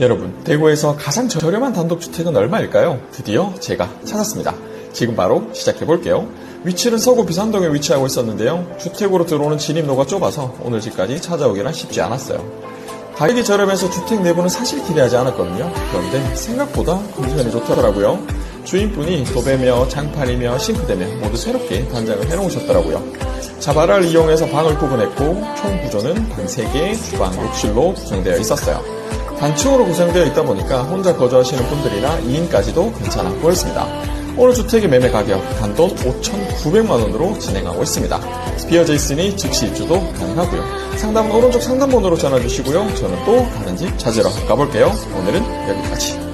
여러분, 대구에서 가장 저렴한 단독주택은 얼마일까요? 드디어 제가 찾았습니다. 지금 바로 시작해 볼게요. 위치는 서구 비산동에 위치하고 있었는데요. 주택으로 들어오는 진입로가 좁아서 오늘 집까지 찾아오기란 쉽지 않았어요. 가격이 저렴해서 주택 내부는 사실 기대하지 않았거든요. 그런데 생각보다 컨디션이 좋더라고요. 주인분이 도배며 장판이며 싱크대며 모두 새롭게 단장을 해놓으셨더라고요. 자바라를 이용해서 방을 구분했고 총 구조는 방 3개, 주방, 욕실로 구성되어 있었어요. 단층으로 구성되어 있다 보니까 혼자 거주하시는 분들이나 2인까지도 괜찮아 보였습니다. 오늘 주택의 매매 가격 단돈 5,900만 원으로 진행하고 있습니다. 비어져 있으니 즉시 입주도 가능하고요. 상담은 오른쪽 상담번호로 전화 주시고요. 저는 또 다른 집 찾으러 가볼게요. 오늘은 여기까지.